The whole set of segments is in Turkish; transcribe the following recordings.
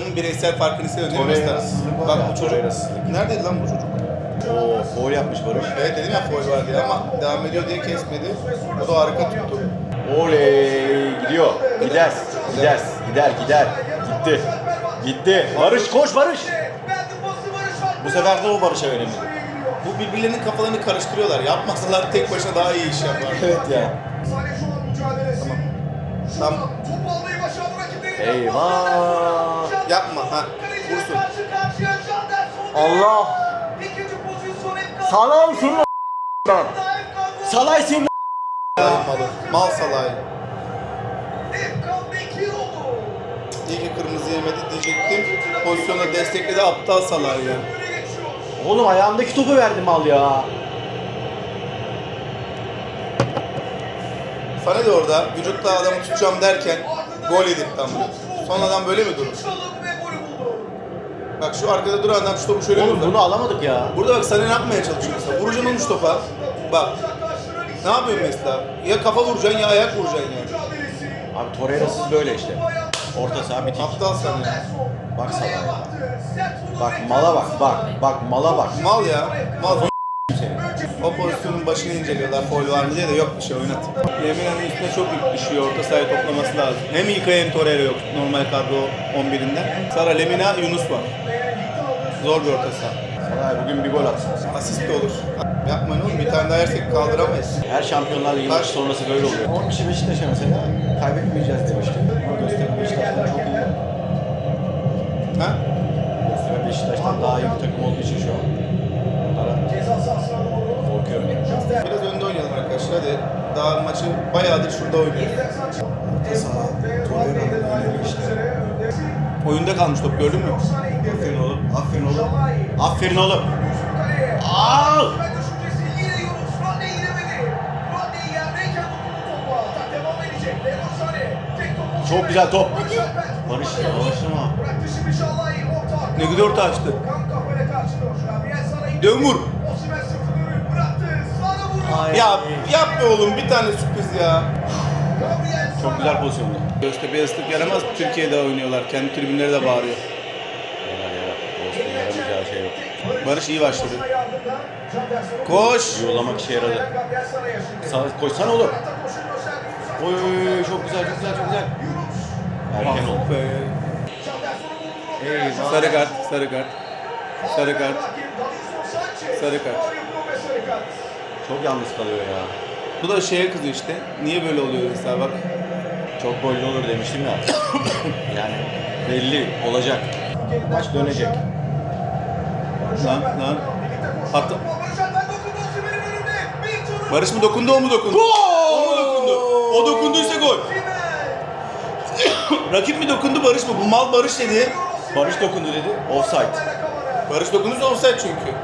adamın bireysel farkını Mesut? sızlık var Bak bu çocuk. Neredeydi lan bu çocuk? Oo, foul yapmış Barış. Evet dedim ya foul var diye ama devam ediyor diye kesmedi. O da harika tuttu. Oley gidiyor. Gider. Gider. Gider. Gider. Gitti. Gitti. Barış koş Barış. Bu sefer de o Barış'a verildi. Bu birbirlerinin kafalarını karıştırıyorlar. Yapmasalar tek başına daha iyi iş yapar. Evet ya. Tamam. Eyvah. Yapma ha. Vursun. Allah. Senin lan. Salay senin. Mal salay. İyi ki kırmızı yemedi diyecektim. Pozisyona destekledi aptal salay ya. Oğlum ayağımdaki topu verdim al ya. Sana de orada vücutla adamı tutacağım derken gol edip tam. Son adam böyle mi durur? Bak şu arkada duran adam şu topu şöyle Oğlum bunu alamadık ya. Burada bak sana ne yapmaya çalışıyor mesela? Vuracaksın olmuş topa. Bak. Ne yapıyorsun mesela? Ya kafa vuracaksın ya ayak vuracaksın ya. Abi Torreira'sız böyle işte. Orta saha bitik. Aptal sen ya. Bak sana ya. Bak mala bak bak. Bak mala bak. Mal ya. Mal. O pozisyonun başını inceliyorlar. Foul var mı diye de yok bir şey oynat. Lemina'nın üstüne çok yük düşüyor. Orta sahaya toplaması lazım. Hem İlkay hem Torreira yok. Normal kadro 11'inden. Sara Lemina, Yunus var. Zor bir orta saha. Bugün bir gol atsın. Asist de olur. Yapmayın oğlum. Bir tane daha yersek kaldıramayız. Her şampiyonlar ligi maçı sonrası böyle oluyor. 10 kişi Beşiktaş'a mesela kaybetmeyeceğiz demişti. Ama Göztepe Beşiktaş'tan çok iyi. Ha? Göztepe Beşiktaş'tan daha iyi bir takım olduğu için şu an. Onlara korkuyorum. Biraz önde oynayalım arkadaşlar. Hadi daha maçı bayağıdır şurada oynuyoruz. Saha, önemli işte. Oyunda kalmış top gördün mü? Aferin oğlum, aferin oğlum. Aferin oğlum. Al! Çok güzel top. Barış yavaşlama. Ne güzel orta açtı. Dön vur. Ya yapma oğlum bir tane sürpriz ya. Çok güzel pozisyondu. Göztepe'ye ıslık yaramaz. Türkiye'de oynuyorlar. Kendi tribünleri de bağırıyor. Yarar yarar. Olsun yaramayacağı şey yok. Barış iyi başladı. Koş. Yuğulamak işe yaradı. Sağ, koşsana oğlum. Oy çok güzel çok güzel çok güzel. Erken oldu. Be. Eyvah. Sarı kart, sarı kart. Sarı kart. Sarı kart. Çok yalnız kalıyor ya. Bu da şeye kızıyor işte. Niye böyle oluyor mesela bak. Çok gollü olur demiştim ya. yani belli olacak. Maç dönecek. Lan lan. Hatta Barış mı dokundu o mu dokundu? O mu dokundu? O dokunduysa gol. Rakip mi dokundu Barış mı? Bu mal Barış dedi. Barış dokundu dedi. Offside. Barış dokunduysa offside çünkü.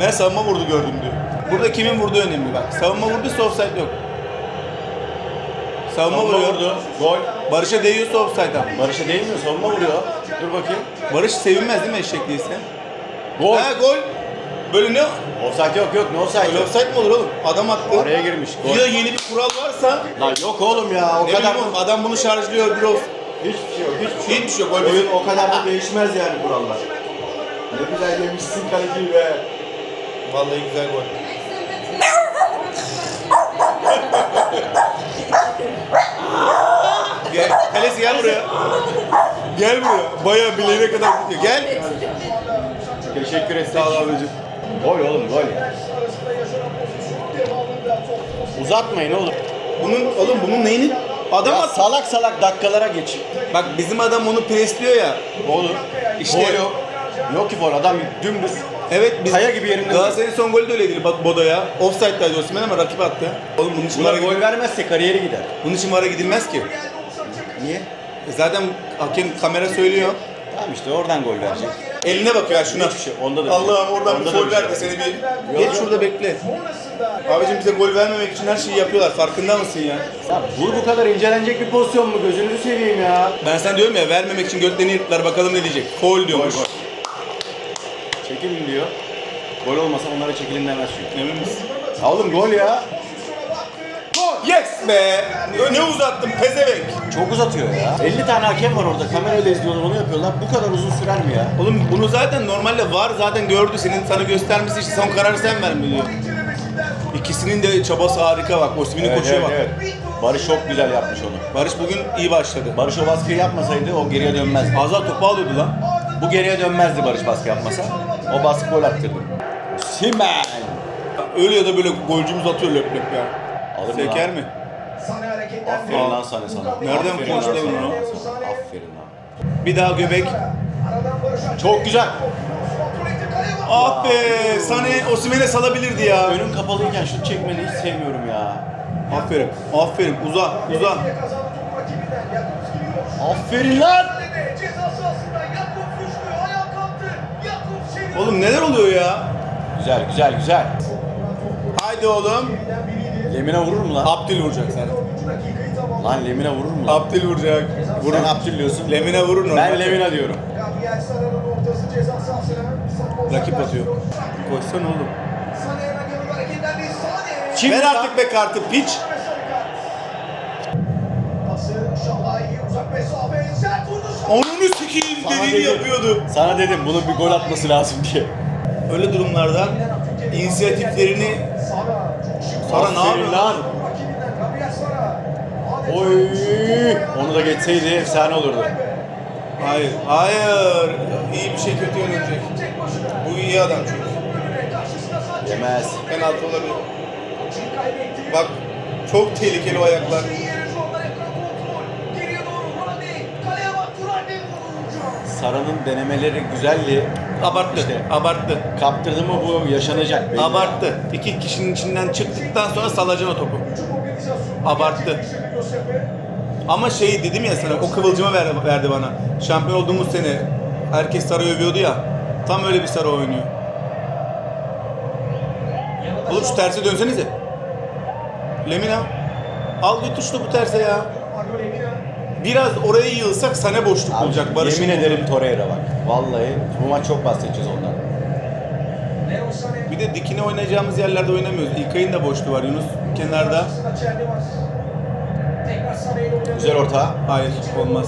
Ben savunma vurdu gördüm diyor. Burada kimin vurduğu önemli bak. Savunma vurduysa offside yok. Savunma, Savunma vuruyor. vurdu. Gol. Barış'a değiyorsa offside ama. Barış'a değmiyor. Savunma vuruyor. Dur bakayım. Barış sevinmez değil mi eşek değilse? Gol. Ha gol. Böyle ne? Offside yok yok. Ne offside Öyle yok. offside mi olur oğlum? Adam attı. Araya girmiş. Gol. Ya yeni bir kural varsa Lan yok oğlum ya. O ne kadar bileyim adam bunu şarjlıyor bir of. Hiçbir şey yok. Hiçbir şey yok. Hiçbir şey yok. Oyun o kadar da değişmez yani kurallar. Ne güzel yemişsin kaleciyi be. Vallahi güzel gol. gel, kalesi gel buraya. Gel buraya. Bayağı bileğine kadar gidiyor. Gel. Teşekkür etsek. Sağ ol abicim. Gol oğlum gol. Uzatmayın oğlum. Bunun oğlum bunun neyini? Adam Ya at. salak salak dakikalara geç. Bak bizim adam onu presliyor ya. Olur. İşte- Gol yok. Yok ki gol. Adam dümdüz. Evet biz Kaya gibi yerinde Galatasaray'ın son golü de öyleydi bak Bodo'ya. Offside'daydı Osimhen ama rakip attı. Oğlum bunun için Buna vara, gol vermezse kariyeri gider. bunun için vara gidilmez ki. Niye? E Zaten hakem kamera söylüyor. Tamam işte oradan gol verecek. Eline bakıyor ya şuna. Hiçbir şey, onda da Allah'ım oradan onda bir da gol bir şey ver de seni bir... Geç şurada bekle. Abicim bize gol vermemek için her şeyi yapıyorlar. Farkında mısın ya? Ya bu bu kadar incelenecek bir pozisyon mu? Gözünüzü seveyim ya. Ben sen diyorum ya vermemek için göklerini yırttılar bakalım ne diyecek. Foul diyormuş. Çekilin diyor. Gol olmasa onlara çekilin demez çünkü. Emin misin? Ya oğlum gol ya. Gol. Yes be! Ne uzattın pezevenk? Çok uzatıyor ya. 50 tane hakem var orada. Kamerayla izliyorlar onu yapıyorlar. Bu kadar uzun sürer mi ya? Oğlum bunu zaten normalde var zaten gördü senin sana göstermesi için son kararı sen verme diyor. İkisinin de çabası harika bak. Osimhen'in koşuya bak. Barış çok güzel yapmış onu. Barış bugün iyi başladı. Barış o baskıyı yapmasaydı o geriye dönmezdi. Azal topu alıyordu lan. Bu geriye dönmezdi Barış baskı yapmasa. O baskı gol attırdı. Simen. Öyle ya da böyle golcümüz atıyor löp löp ya. Alır mı Seker lan? mi? Aferin lan sana sana. Nereden Aferin lan konuştu sana. bunu? Aferin lan. Bir daha göbek. Çok güzel. Ah be! Sane Osimhen'e salabilirdi ya. Önüm kapalıyken şut çekmeni hiç sevmiyorum ya. Aferin. Aferin. Uza. Uza. Aferin lan. Oğlum neler oluyor ya? Güzel güzel güzel. Haydi oğlum. Lemine vurur mu lan? Abdül vuracak sana. 3 dakikayı tamamladı. Lan Lemine vurur mu lan? Abdül vuracak. Sen Abdül diyorsun. Lemine vurur normal. Ben Lemine diyorum. Rakip atıyor. Koşsana oğlum. Şimdi Ver artık be kartı piç. Onu sikeyim dediğini dedim. yapıyordu. Sana dedim bunun bir gol atması lazım diye. Öyle durumlarda inisiyatiflerini Sara ne yapıyor lan? Oy! Onu da geçseydi efsane olurdu. Hayır, hayır. İyi bir şey kötü başına. Bu iyi adam çünkü. Yemez. Penaltı olabilir. Bak çok tehlikeli o ayaklar. Sara'nın denemeleri güzeldi. Abarttı, İşte. abarttı. Kaptırdı mı bu yaşanacak. belli. Abarttı. İki kişinin içinden çıktıktan sonra salacaksın o topu. Abarttı. Ama şey dedim ya sana o kıvılcımı verdi, verdi bana. Şampiyon olduğumuz sene herkes Sarı övüyordu ya. Tam öyle bir Sarı oynuyor. Oğlum şu terse dönsenize. Lemina. Al götür şu topu terse ya. Biraz oraya yığılsak sana boşluk Abi, olacak Barış'ın. Yemin ederim Torreira bak. Vallahi bu maç çok bahsedeceğiz ondan. Bir de dikine oynayacağımız yerlerde oynamıyoruz. İlkay'ın da boşluğu var Yunus kenarda. Güzel orta. Hayır olmaz.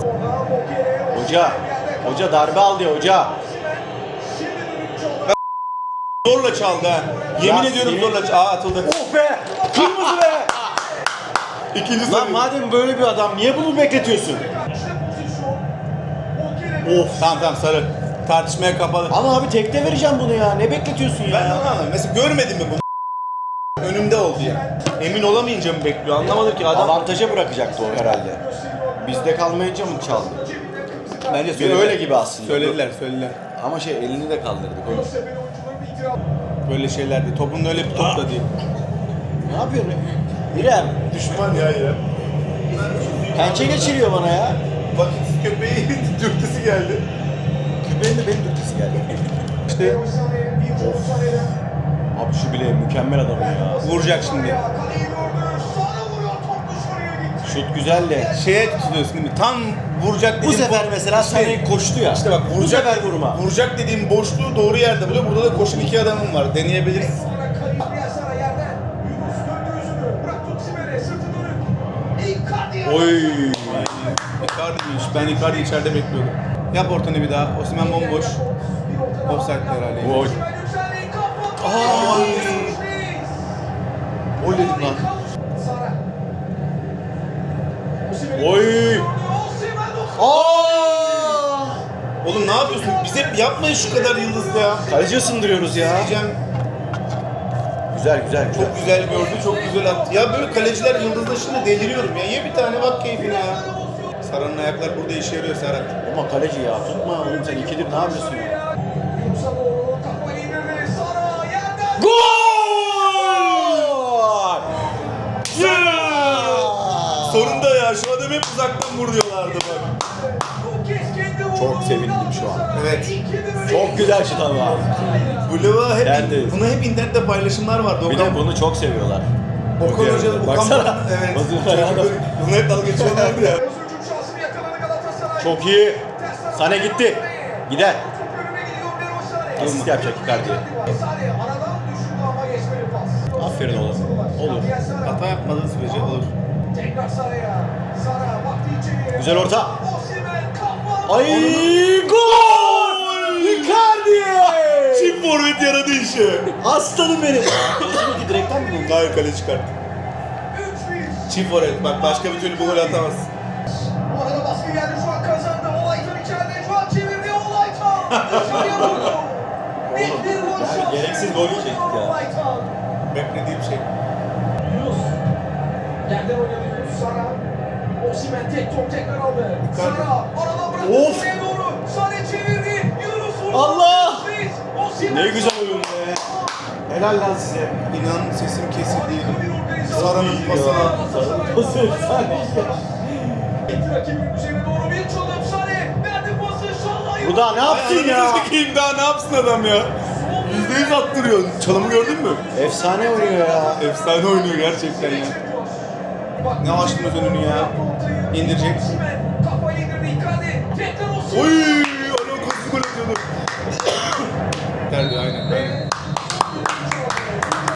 Hoca. Hoca darbe al diyor hoca. Zorla çaldı ha. Yemin Ya ediyorum senin- zorla çaldı. Aa atıldı. Oh be! Kırmızı be! İkinci Lan sarı. madem böyle bir adam niye bunu bekletiyorsun? Of. Tamam tamam sarı. Tartışmaya kapalı. Ama abi tekte vereceğim bunu ya. Ne bekletiyorsun Ben de ya? onu anlamadım. Mesela görmedin mi bunu? Önümde oldu ya. Emin olamayınca mı bekliyor? Anlamadım ki adam. Avantaja bırakacaktı o herhalde. Bizde kalmayınca mı çaldı? Bence Bir söylediler. öyle gibi aslında. Söylediler, söylediler. Ama şey elini de kaldırdık itirafı. Böyle şeylerdi. Topun öyle bir top da değil. Ne yapıyorsun? İrem. Düşman ya ya. Pençe geçiriyor bana ya. Vakitsiz köpeği dürtüsü geldi. Küpeğin de benim dürtüsü geldi. İşte Sané'den. Abi şu bile mükemmel adam ya. vuracak şimdi. Şut güzel de. Şeye tutuyorsun değil mi? Tam vuracak Bu dediğim sefer bo- mesela İşte- Sané koştu ya. İşte bak Bu vuracak, sefer vurma. vuracak dediğim boşluğu doğru yerde buluyor. Burada da koşun iki adamım var. Deneyebiliriz. Oy. Icardi'ymiş. Ben Icardi içeride bekliyordum. Yap ortanı bir daha. Osimhen bomboş. Offside herhalde. Kapattı. Ay. Gol dedim lan. Oy. Aa! Oğlum ne yapıyorsun? Bize yapmayın şu kadar yıldızlı ya. Kaleci ısındırıyoruz ya. Diyeceğim Güzel güzel güzel. çok güzel gördü, çok güzel attı. Ya böyle kaleciler yıldızlaşınca deliriyorum ya. Ye bir tane bak keyfine ya. Saran'ın ayaklar burada işe yarıyor Serhat. Ama kaleci ya tutma oğlum sen ikidir ne yapıyorsun ya? Gol! Sonunda ya şu adamı hep uzaktan vur diyorlardı bak. Çok sevindim şu an. Evet. Çok güzel şut ama. Blue hep, Geldi. buna hep internette paylaşımlar vardı. Bir Okan, de bunu çok seviyorlar. Okan Hoca, Okan Baksana. evet. Çocuklar- Bunu hep dalga geçiyorlardı ya. Çok iyi. Sane gitti. Gider. Asist yapacak pas. Aferin oğlum. Olur. Hata yapmadığı sürece olur. Tekrar Sara'ya. Sara baktı içeriye. Güzel orta. Ay gol! Icardi! Çift forvet yaradı işi. Aslanım benim. Nasıl ki direkten mi buldu? Daha kale çıkarttı. 3-1. Çift forvet. Bak başka bir türlü bu golü atamazsın. Bu arada baskı geldi şu an kazandı. Olaytan içeride. Şu an çevirdi Olaytan. Dışarıya vurdu. Net bir gol şansı. gereksiz gol yiyecektik ya. Olaytan. Beklediğim şey. Yunus. Yerden oynadı Yunus Sara. Osimhen tek top tekrar aldı. Sara bıraktı. Of. Allah! Ne güzel oyun be. Helal lan size. İnan sesim kesildi. Sara'nın pasına. Şallayı. Bu da ne yapsın ya? Sikeyim daha ne yapsın adam ya? Yüzde yüz attırıyor. Çalımı gördün mü? Efsane oynuyor ya. Efsane oynuyor gerçekten ya. Ne açtınız önünü ya? İndirecek. 오.